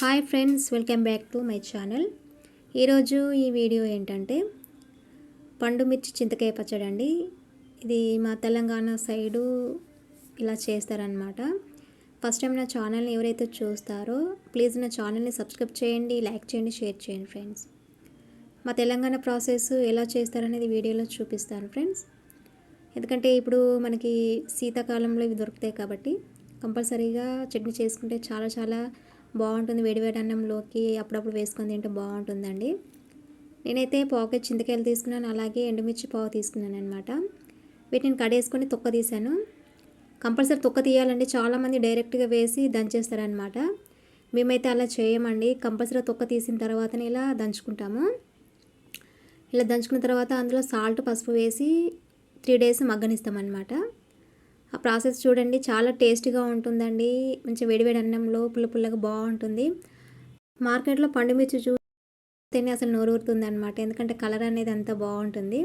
Hi friends welcome back to my channel. ఈరోజు ఈ video ఏంటంటే పండు మిర్చి చింతకాయ పచ్చడి అండి. ఇది మా తెలంగాణ సైడు ఇలా చేస్తారనమాట ఫస్ట్ టైం నా ఛానల్ని ఎవరైతే చూస్తారో ప్లీజ్ నా ఛానల్ని సబ్స్క్రైబ్ చేయండి లైక్ చేయండి షేర్ చేయండి ఫ్రెండ్స్. మా తెలంగాణ ప్రాసెస్ ఎలా చేస్తారనేది వీడియోలో చూపిస్తాను ఫ్రెండ్స్. ఎందుకంటే ఇప్పుడు మనకి శీతాకాలంలో ఇవి దొరుకుతాయి కాబట్టి కంపల్సరీగా చట్నీ చేసుకుంటే చాలా చాలా బాగుంటుంది వేడివేడి అన్నంలోకి అప్పుడప్పుడు వేసుకొని తింటే బాగుంటుందండి. నేనైతే పాకెట్ చింతకాయలు తీసుకున్నాను అలాగే ఎండుమిర్చి పావు తీసుకున్నాను అనమాట వీటిని కడేసుకొని తొక్క తీశాను. కంపల్సరీ తొక్క తీయాలండి. చాలామంది డైరెక్ట్గా వేసి దంచేస్తారనమాట మేమైతే అలా చేయమండి. కంపల్సరీ తొక్క తీసిన తర్వాతనే ఇలా దంచుకుంటాము. ఇలా దంచుకున్న తర్వాత అందులో సాల్ట్ పసుపు వేసి త్రీ డేస్ మగ్గనిస్తామన్నమాట. ఆ ప్రాసెస్ చూడండి చాలా టేస్టీగా ఉంటుందండి. మంచి వేడివేడి అన్నంలో పుల్ల పుల్లగా బాగుంటుంది. మార్కెట్లో పండుమిర్చి చూస్తేనే అసలు నోరూరుతుంది అనమాట ఎందుకంటే కలర్ అనేది అంత బాగుంటుంది.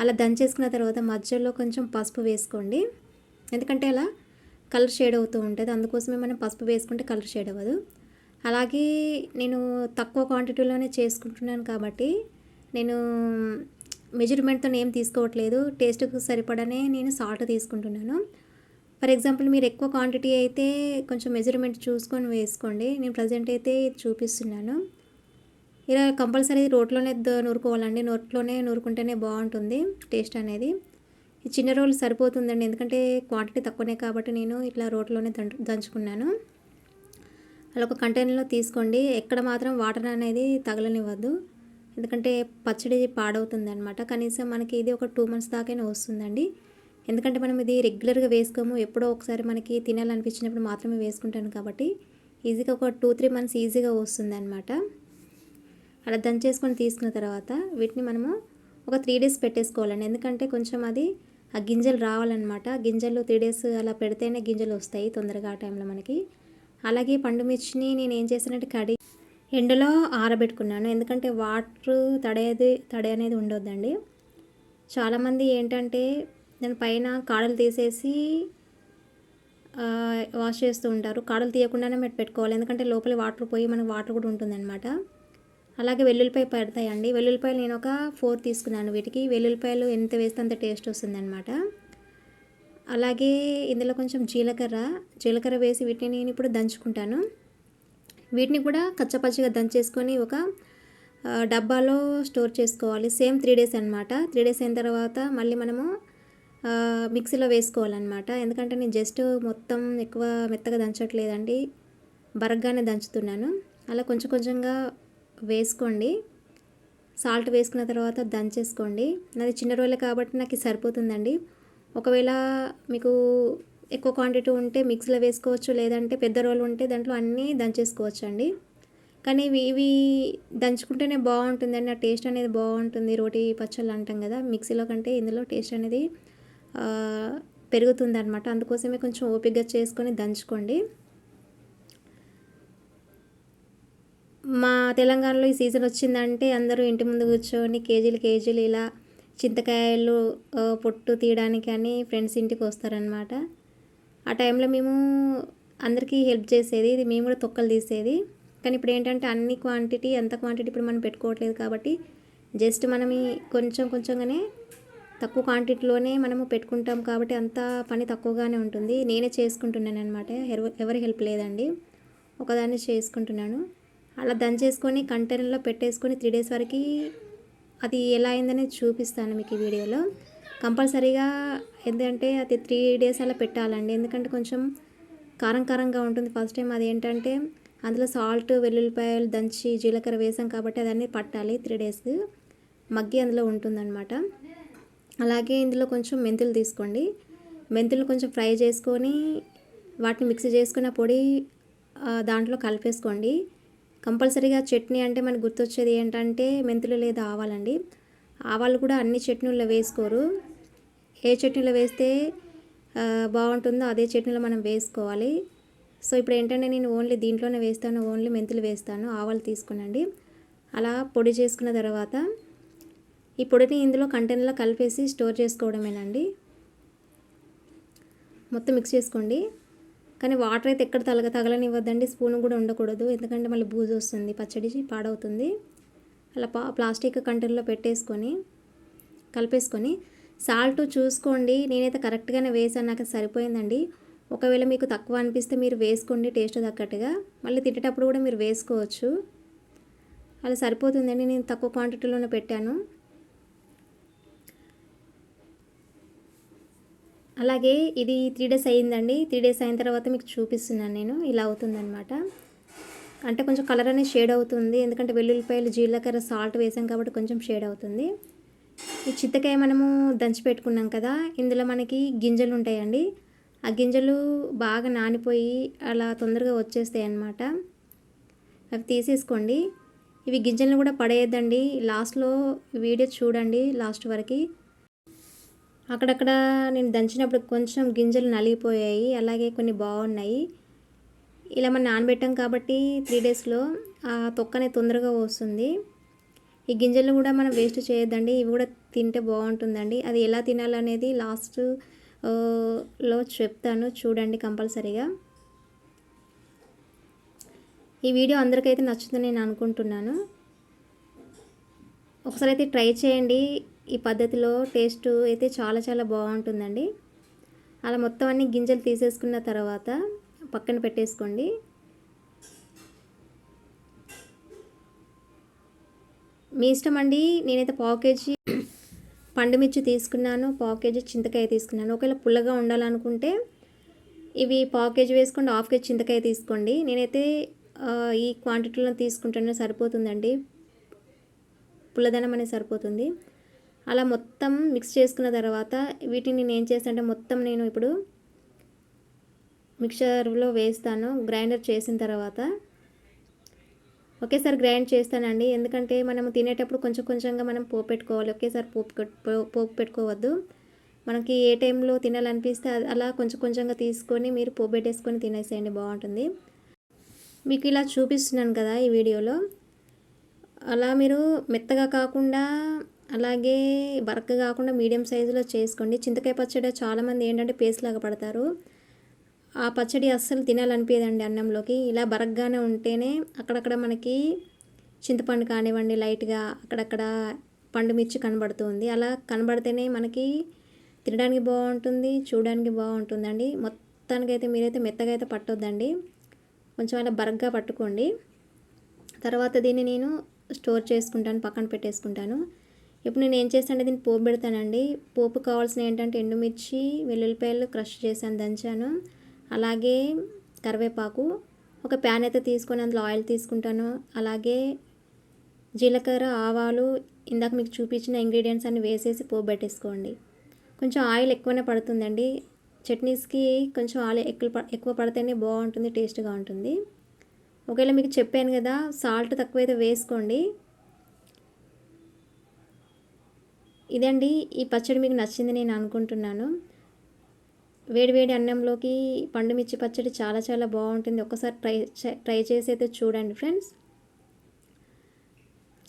అలా దంచేసుకున్న తర్వాత మధ్యలో కొంచెం పసుపు వేసుకోండి. ఎందుకంటే అలా కలర్ షేడ్ అవుతూ ఉంటుంది. అందుకోసమే మనం పసుపు వేసుకుంటే కలర్ షేడ్ అవ్వదు. అలాగే నేను తక్కువ క్వాంటిటీలోనే చేసుకుంటున్నాను కాబట్టి నేను మెజర్మెంట్తో ఏం తీసుకోవట్లేదు. టేస్ట్కు సరిపడనే నేను సాల్ట్ తీసుకుంటున్నాను. ఫర్ ఎగ్జాంపుల్ మీరు ఎక్కువ క్వాంటిటీ అయితే కొంచెం మెజర్మెంట్ చూసుకొని వేసుకోండి. నేను ప్రజెంట్ అయితే చూపిస్తున్నాను. ఇలా కంపల్సరీ రోట్లోనే నూరుకోవాలండి. నోట్లోనే నూరుకుంటేనే బాగుంటుంది టేస్ట్ అనేది. చిన్న రోలు సరిపోతుందండి. ఎందుకంటే క్వాంటిటీ తక్కువనే కాబట్టి నేను ఇట్లా రోట్లోనే దంచుకున్నాను. అలా ఒక కంటైనర్లో తీసుకోండి. ఎక్కడ మాత్రం వాటర్ అనేది తగలనివ్వద్దు. ఎందుకంటే పచ్చడి పాడవుతుంది అనమాట కనీసం మనకి ఇది ఒక టూ మంత్స్ దాకైనా వస్తుందండి. ఎందుకంటే మనం ఇది రెగ్యులర్గా వేసుకోము. ఎప్పుడో ఒకసారి మనకి తినాలనిపించినప్పుడు మాత్రమే వేసుకుంటాను కాబట్టి ఈజీగా ఒక టూ త్రీ మంత్స్ ఈజీగా వస్తుంది అనమాట అలా దంచేసుకొని తీసుకున్న తర్వాత వీటిని మనము ఒక త్రీ డేస్ పెట్టేసుకోవాలండి. ఎందుకంటే కొంచెం అది ఆ గింజలు రావాలన్నమాట. గింజలు త్రీ డేస్ అలా పెడితేనే గింజలు వస్తాయి తొందరగా ఆ టైంలో మనకి. అలాగే పండు మిర్చిని నేను ఏం చేశానంటే కడి ఎండలో ఆరబెట్టుకున్నాను. ఎందుకంటే వాటర్ తడేది తడి అనేది ఉండొద్దండి. చాలామంది ఏంటంటే దాని పైన కాడలు తీసేసి వాష్ చేస్తూ ఉంటారు. కాడలు తీయకుండానే మెట్ పెట్టుకోవాలి. ఎందుకంటే లోపల వాటర్ పోయి మనకు వాటర్ కూడా ఉంటుందన్నమాట. అలాగే వెల్లుల్లిపాయ పడతాయండి. వెల్లుల్లిపాయలు నేను ఒక ఫోర్ తీసుకున్నాను వీటికి. వెల్లుల్లిపాయలు ఎంత వేస్తే అంత టేస్ట్ వస్తుందన్నమాట. అలాగే ఇందులో కొంచెం జీలకర్ర జీలకర్ర వేసి వీటిని నేను ఇప్పుడు దంచుకుంటాను. వీటిని కూడా కచ్చపచ్చిగా దంచేసుకొని ఒక డబ్బాలో స్టోర్ చేసుకోవాలి. సేమ్ త్రీ డేస్ అనమాట త్రీ డేస్ అయిన తర్వాత మళ్ళీ మనము మిక్సీలో వేసుకోవాలన్నమాట. ఎందుకంటే నేను జస్ట్ మొత్తం ఎక్కువ మెత్తగా దంచట్లేదండి. బరగ్గానే దంచుతున్నాను. అలా కొంచెం కొంచెంగా వేసుకోండి. సాల్ట్ వేసుకున్న తర్వాత దంచేసుకోండి. నాది చిన్న రోజులే కాబట్టి నాకు సరిపోతుందండి. ఒకవేళ మీకు ఎక్కువ క్వాంటిటీ ఉంటే మిక్సీలో వేసుకోవచ్చు లేదంటే పెద్ద రోలు ఉంటే దాంట్లో అన్నీ దంచేసుకోవచ్చు అండి కానీ ఇవి ఇవి దంచుకుంటేనే బాగుంటుందండి. ఆ టేస్ట్ అనేది బాగుంటుంది. రోటీ పచ్చళ్ళు అంటాం కదా మిక్సీలో కంటే ఇందులో టేస్ట్ అనేది పెరుగుతుంది అనమాట అందుకోసమే కొంచెం ఓపికగా చేసుకొని దంచుకోండి. మా తెలంగాణలో ఈ సీజన్ వచ్చిందంటే అందరూ ఇంటి ముందు కూర్చొని కేజీలు కేజీలు ఇలా చింతకాయలు పొట్టు తీయడానికి అని ఫ్రెండ్స్ ఇంటికి వస్తారనమాట ఆ టైంలో మేము అందరికీ హెల్ప్ చేసేది ఇది మేము కూడా తొక్కలు తీసేది. కానీ ఇప్పుడు ఏంటంటే అన్ని క్వాంటిటీ ఎంత క్వాంటిటీ ఇప్పుడు మనం పెట్టుకోవట్లేదు కాబట్టి జస్ట్ మనం కొంచెం కొంచెంగానే తక్కువ క్వాంటిటీలోనే మనము పెట్టుకుంటాం కాబట్టి అంత పని తక్కువగానే ఉంటుంది. నేనే చేసుకుంటున్నాను అనమాట ఎవరి హెల్ప్ లేదండి. ఒకదాన్ని చేసుకుంటున్నాను. అలా దంచేసుకొని కంటైనర్లో పెట్టేసుకొని త్రీ డేస్ వరకు అది ఎలా అయిందనేది చూపిస్తాను మీకు ఈ వీడియోలో. కంపల్సరీగా ఏంటంటే అది త్రీ డేస్ అలా పెట్టాలండి. ఎందుకంటే కొంచెం కారం కారంగా ఉంటుంది. ఫస్ట్ టైం అది ఏంటంటే అందులో సాల్ట్ వెల్లుల్లిపాయలు దంచి జీలకర్ర వేసాం కాబట్టి అదన్నీ పట్టాలి త్రీ డేస్. మగ్గి అందులో ఉంటుందన్నమాట. అలాగే ఇందులో కొంచెం మెంతులు తీసుకోండి. మెంతులు కొంచెం ఫ్రై చేసుకొని వాటిని మిక్స్ చేసుకున్న పొడి దాంట్లో కలిపేసుకోండి. కంపల్సరీగా చట్నీ అంటే మనకు గుర్తొచ్చేది ఏంటంటే మెంతులు లేదా ఆవాలండి. ఆవాలు కూడా అన్ని చట్నీల్లో వేసుకోరు. ఏ చట్నీలో వేస్తే బాగుంటుందో అదే చట్నీలో మనం వేసుకోవాలి. సో ఇప్పుడు ఏంటంటే నేను ఓన్లీ దీంట్లోనే వేస్తాను ఓన్లీ మెంతులు వేస్తాను ఆవాలు తీసుకునండి. అలా పొడి చేసుకున్న తర్వాత ఈ పొడిని ఇందులో కంటైనర్లో కలిపేసి స్టోర్ చేసుకోవడమేనండి. మొత్తం మిక్స్ చేసుకోండి. కానీ వాటర్ అయితే ఎక్కడ తలగ తగలనివ్వద్దండి స్పూన్ కూడా ఉండకూడదు. ఎందుకంటే మళ్ళీ బూజు వస్తుంది పచ్చడి పాడవుతుంది. అలా పా ప్లాస్టిక్ కంటైనర్లో పెట్టేసుకొని కలిపేసుకొని సాల్ట్ చూసుకోండి. నేనైతే కరెక్ట్గానే వేసాను. నాకు సరిపోయిందండి. ఒకవేళ మీకు తక్కువ అనిపిస్తే మీరు వేసుకోండి. టేస్ట్ తగ్గట్టుగా. మళ్ళీ తిట్టేటప్పుడు కూడా మీరు వేసుకోవచ్చు. అలా సరిపోతుందండి. నేను తక్కువ క్వాంటిటీలోనే పెట్టాను. అలాగే ఇది త్రీ డేస్ అయ్యిందండి. త్రీ డేస్ అయిన తర్వాత మీకు చూపిస్తున్నాను నేను. ఇలా అవుతుందనమాట అంటే కొంచెం కలర్ అనేది షేడ్ అవుతుంది. ఎందుకంటే వెల్లుల్లిపాయలు జీలకర్ర సాల్ట్ వేసాం కాబట్టి కొంచెం షేడ్ అవుతుంది. ఈ చిత్తకాయ మనము దంచి పెట్టుకున్నాం కదా ఇందులో మనకి గింజలు ఉంటాయండి. ఆ గింజలు బాగా నానిపోయి అలా తొందరగా వచ్చేస్తాయి అన్నమాట. అవి తీసేసుకోండి. ఇవి గింజలను కూడా పడేయద్దండి. లాస్ట్లో వీడియో చూడండి లాస్ట్ వరకు. అక్కడక్కడ నేను దంచినప్పుడు కొంచెం గింజలు నలిగిపోయాయి. అలాగే కొన్ని బాగున్నాయి. ఇలా మనం నానబెట్టాం కాబట్టి త్రీ డేస్లో ఆ తొక్కనే తొందరగా వస్తుంది. ఈ గింజలు కూడా మనం వేస్ట్ చేయొద్దండి. ఇవి కూడా తింటే బాగుంటుందండి. అది ఎలా తినాలనేది లాస్ట్లో చెప్తాను. చూడండి కంపల్సరీగా. ఈ వీడియో అందరికైతే నచ్చుతుందని నేను అనుకుంటున్నాను. ఒకసారి అయితే ట్రై చేయండి. ఈ పద్ధతిలో టేస్ట్ అయితే చాలా చాలా బాగుంటుందండి. అలా మొత్తం అన్ని గింజలు తీసేసుకున్న తర్వాత పక్కన పెట్టేసుకోండి. మీ ఇష్టం అండి. నేనైతే పావు కేజీ పండుమిర్చి తీసుకున్నాను. పావు కేజీ చింతకాయ తీసుకున్నాను. ఒకవేళ పుల్లగా ఉండాలనుకుంటే ఇవి పావు కేజీ వేసుకోండి హాఫ్ కేజీ చింతకాయ తీసుకోండి. నేనైతే ఈ క్వాంటిటీలో తీసుకుంటేనే సరిపోతుందండి. పుల్లదనం అనేది సరిపోతుంది. అలా మొత్తం మిక్స్ చేసుకున్న తర్వాత వీటిని నేను ఏం చేస్తానంటే మొత్తం నేను ఇప్పుడు మిక్సర్లో వేస్తాను. గ్రైండర్ చేసిన తర్వాత ఒకేసారి గ్రైండ్ చేస్తానండి. ఎందుకంటే మనం తినేటప్పుడు కొంచెం కొంచెంగా మనం పోపు పెట్టుకోవాలి. ఒకేసారి పోపు పోపు పెట్టుకోవద్దు. మనకి ఏ టైంలో తినాలనిపిస్తే అలా కొంచెం కొంచెంగా తీసుకొని మీరు పోపు పెట్టేసుకొని తినేసేయండి. బాగుంటుంది. మీకు ఇలా చూపిస్తున్నాను కదా ఈ వీడియోలో. అలా మీరు మెత్తగా కాకుండా అలాగే బరక కాకుండా మీడియం సైజులో చేసుకోండి. చింతకాయ పచ్చడి చాలామంది ఏంటంటే పేస్ట్ లాగా పడతారు. ఆ పచ్చడి అస్సలు తినాలనిపించదండి అన్నంలోకి. ఇలా బరగ్గానే ఉంటేనే అక్కడక్కడ మనకి చింతపండు కానివ్వండి లైట్గా అక్కడక్కడ పండు మిర్చి కనబడుతుంది. అలా కనబడితేనే మనకి తినడానికి బాగుంటుంది చూడడానికి బాగుంటుందండి. మొత్తానికైతే మీరైతే మెత్తగా అయితే పట్టొద్దండి. కొంచెం అలా బరగ్గా పట్టుకోండి. తర్వాత దీన్ని నేను స్టోర్ చేసుకుంటాను పక్కన పెట్టేసుకుంటాను. ఇప్పుడు నేను ఏం చేస్తానంటే దీన్ని పోపు పెడతానండి. పోపు కావాల్సిన ఏంటంటే ఎండుమిర్చి వెల్లుల్లిపాయలు క్రష్ చేశాను దంచాను. అలాగే కరివేపాకు ఒక ప్యాన్ అయితే తీసుకొని అందులో ఆయిల్ తీసుకుంటాను. అలాగే జీలకర్ర ఆవాలు ఇందాక మీకు చూపించిన ఇంగ్రీడియంట్స్ అన్ని వేసేసి పోబెట్టేసుకోండి. పెట్టేసుకోండి కొంచెం ఆయిల్ ఎక్కువనే పడుతుందండి. చట్నీస్కి కొంచెం ఆయిల్ ఎక్కువ ఎక్కువ పడితేనే బాగుంటుంది టేస్ట్గా ఉంటుంది. ఒకవేళ మీకు చెప్పాను కదా సాల్ట్ తక్కువైతే వేసుకోండి. ఇదండి ఈ పచ్చడి మీకు నచ్చింది నేను అనుకుంటున్నాను. వేడివేడి అన్నంలోకి పండుమిర్చి పచ్చడి చాలా చాలా బాగుంటుంది. ఒకసారి ట్రై ట్రై చేసి అయితే చూడండి ఫ్రెండ్స్.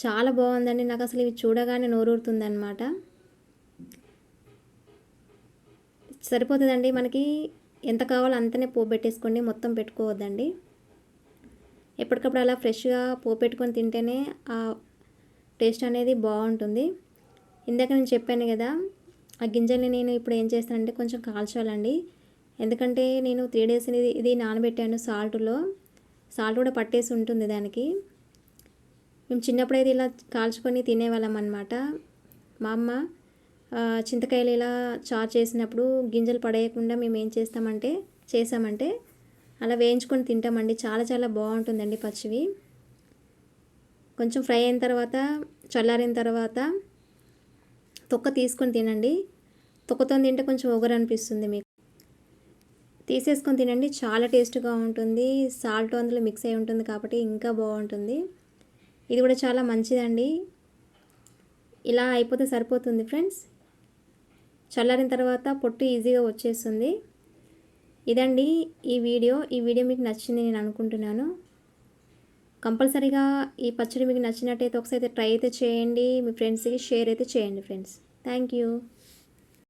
చాలా బాగుందండి. నాకు అసలు ఇవి చూడగానే నోరూరుతుంది అనమాట సరిపోతుందండి. మనకి ఎంత కావాలో అంతనే పోపెట్టేసుకోండి మొత్తం పెట్టుకోవద్దండి. ఎప్పటికప్పుడు అలా ఫ్రెష్గా పోపెట్టుకొని తింటేనే ఆ టేస్ట్ అనేది బాగుంటుంది. ఇందాక నేను చెప్పాను కదా ఆ గింజల్ని నేను ఇప్పుడు ఏం చేస్తానంటే కొంచెం కాల్చాలండి. ఎందుకంటే నేను త్రీ డేస్ అనేది ఇది నానబెట్టాను సాల్ట్లో. సాల్ట్ కూడా పట్టేసి ఉంటుంది దానికి. మేము చిన్నప్పుడైతే ఇలా కాల్చుకొని తినేవాళ్ళం అనమాట మా అమ్మ చింతకాయలు ఇలా చారు చేసినప్పుడు గింజలు పడేయకుండా మేము ఏం చేస్తామంటే చేసామంటే అలా వేయించుకొని తింటామండి. చాలా చాలా బాగుంటుందండి పచ్చివి. కొంచెం ఫ్రై అయిన తర్వాత చల్లారిన తర్వాత తొక్క తీసుకొని తినండి. తొక్కతో తింటే కొంచెం ఒగరు అనిపిస్తుంది మీకు. తీసేసుకొని తినండి. చాలా టేస్ట్గా ఉంటుంది. సాల్ట్ అందులో మిక్స్ అయి ఉంటుంది కాబట్టి ఇంకా బాగుంటుంది. ఇది కూడా చాలా మంచిదండి. ఇలా అయిపోతే సరిపోతుంది ఫ్రెండ్స్. చల్లారిన తర్వాత పొట్టు ఈజీగా వచ్చేస్తుంది. ఇదండి ఈ వీడియో. ఈ వీడియో మీకు నచ్చింది నేను అనుకుంటున్నాను. కంపల్సరీగా ఈ పచ్చడి మీకు నచ్చినట్టయితే ఒకసారి ట్రై అయితే చేయండి. మీ ఫ్రెండ్స్కి షేర్ అయితే చేయండి ఫ్రెండ్స్. Thank you.